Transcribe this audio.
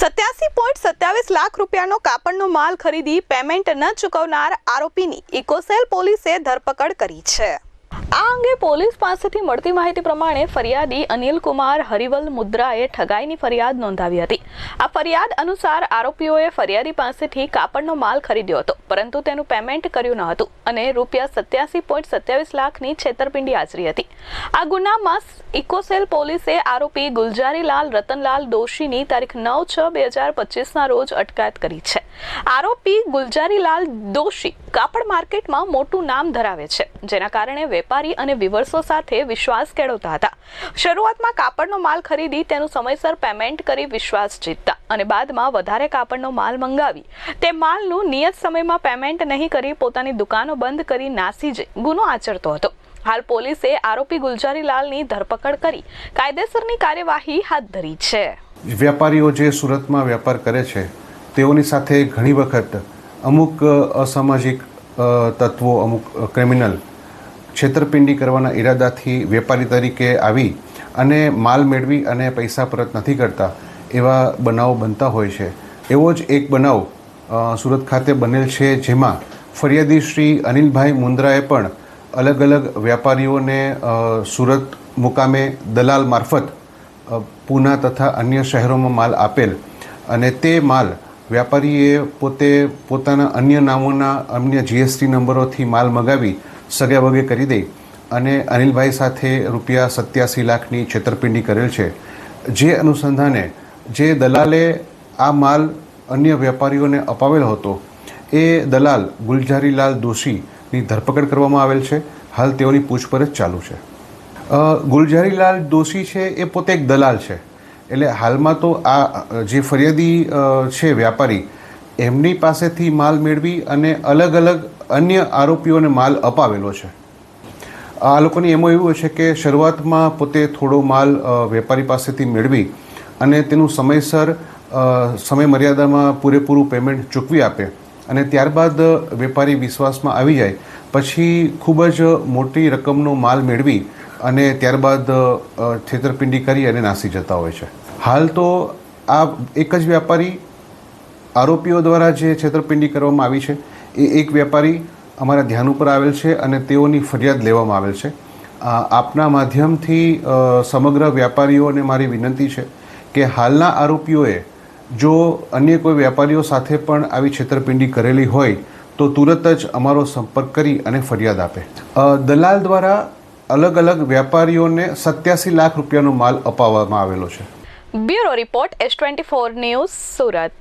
સત્યાસી પોઈન્ટ સત્યાવીસ લાખ રૂપિયાનો કાપડનો માલ ખરીદી પેમેન્ટ ન ચૂકવનાર આરોપીની ઇકોસેલ પોલીસે ધરપકડ કરી છે. આ અંગે પોલીસ પાસેથી મળતી માહિતી પ્રમાણે ફરિયાદી અનિલ કુમાર હરિવલ મુદ્રાએ ઠગાઈની ફરિયાદ નોંધાવી હતી. આ ફરિયાદ અનુસાર આરોપીઓએ ફરિયાદી પાસેથી કાપડનો માલ ખરીદ્યો હતો, પરંતુ તેનું પેમેન્ટ કર્યું ન હતું અને રૂપિયા સત્યાસી પોઈન્ટ સત્યાવીસ લાખની છેતરપિંડી આચરી હતી. આ ગુનામાં ઇકોસેલ પોલીસે આરોપી ગુલજારીલાલ રતનલાલ દોશીની તારીખ નવ છ બે હજાર પચીસના રોજ અટકાયત કરી છે. આરોપી ગુલજારીલાલ દોશી કાપડ માર્કેટમાં મોટું નામ ધરાવે છે, જેના કારણે વેપારી અને વિવર્સો સાથે વિશ્વાસ કેળવતા હતા. શરૂઆતમાં કાપડનો માલ ખરીદી, તેનું સમયસર પેમેન્ટ કરી વિશ્વાસ જીતતા અને બાદમાં વધારે કાપડનો માલ મંગાવી. તે માલનું નિયત સમયમાં પેમેન્ટ નહીં કરી પોતાની દુકાનો બંધ કરી નાસી જઈ ગુનો આચરતો હતો. હાલ પોલીસે આરોપી ગુલજારીલાલની ધરપકડ કરી. કાયદેસરની કાર્યવાહી હાથ ધરી છે. વેપારીઓ જે સુરતમાં વેપાર કરે છે, તેઓની સાથે ઘણી વખત અમુક અસામાજિક તત્વો, અમુક ક્રિમિનલ છેતરપિંડી કરવાના ઈરાદાથી વેપારી તરીકે આવી અને માલ મેળવી અને પૈસા પરત નથી કરતા, એવા બનાવો બનતા હોય છે. એવો જ એક બનાવ સુરત ખાતે બનેલ છે જેમાં ફરિયાદી શ્રી અનિલભાઈ મુંદ્રાએ પણ અલગ અલગ વેપારીઓને સુરત મુકામે દલાલ મારફત પૂના તથા અન્ય શહેરોમાં માલ આપેલ અને તે માલ વેપારીએ પોતે પોતાના અન્ય નામોના, અન્ય જીએસટી નંબરોથી માલ મગાવી સગે વગે કરી દઈ અને અનિલભાઈ સાથે રૂપિયા સત્યાસી લાખની છેતરપિંડી કરેલ છે. જે અનુસંધાને જે દલાલે આ માલ અન્ય વેપારીઓને અપાવેલ હતો, એ દલાલ ગુલઝારીલાલ દોશીની ધરપકડ કરવામાં આવેલ છે. હાલ તેઓની પૂછપરછ ચાલુ છે. ગુલઝારીલાલ દોશી છે એ પોતે એક દલાલ છે. એટલે હાલમાં તો આ જે ફરિયાદી છે વ્યાપારી, એમની પાસેથી માલ મેળવી અને અલગ અલગ અન્ય આરોપીઓને માલ અપાવેલો છે. આ લોકોની એમાં એવું છે કે શરૂઆતમાં પોતે થોડો માલ વેપારી પાસેથી મેળવી અને તેનું સમયસર સમય મર્યાદામાં પૂરેપૂરું પેમેન્ટ ચૂકવી આપે અને ત્યારબાદ વેપારી વિશ્વાસમાં આવી જાય. પછી ખૂબ જ મોટી રકમનો માલ મેળવી અને ત્યારબાદ છેતરપિંડી કરી અને નાસી જતા હોય છે. હાલ તો આ એક જ વ્યાપારી આરોપીઓ દ્વારા જે છેતરપિંડી કરવામાં આવી છે, એ એક વેપારી અમારા ધ્યાન ઉપર આવેલ છે અને તેઓની ફરિયાદ લેવામાં આવેલ છે. આપના માધ્યમથી સમગ્ર વેપારીઓને મારી વિનંતી છે કે હાલના આરોપીઓએ જો અન્ય કોઈ વેપારીઓ સાથે પણ આવી છેતરપિંડી કરેલી હોય, તો તુરત જ અમારો સંપર્ક કરી અને ફરિયાદ આપે. દલાલ દ્વારા અલગ અલગ વેપારીઓને સત્યાસી લાખ રૂપિયાનો માલ અપાવવામાં આવેલો છે. Bureau report S twenty four news Surat.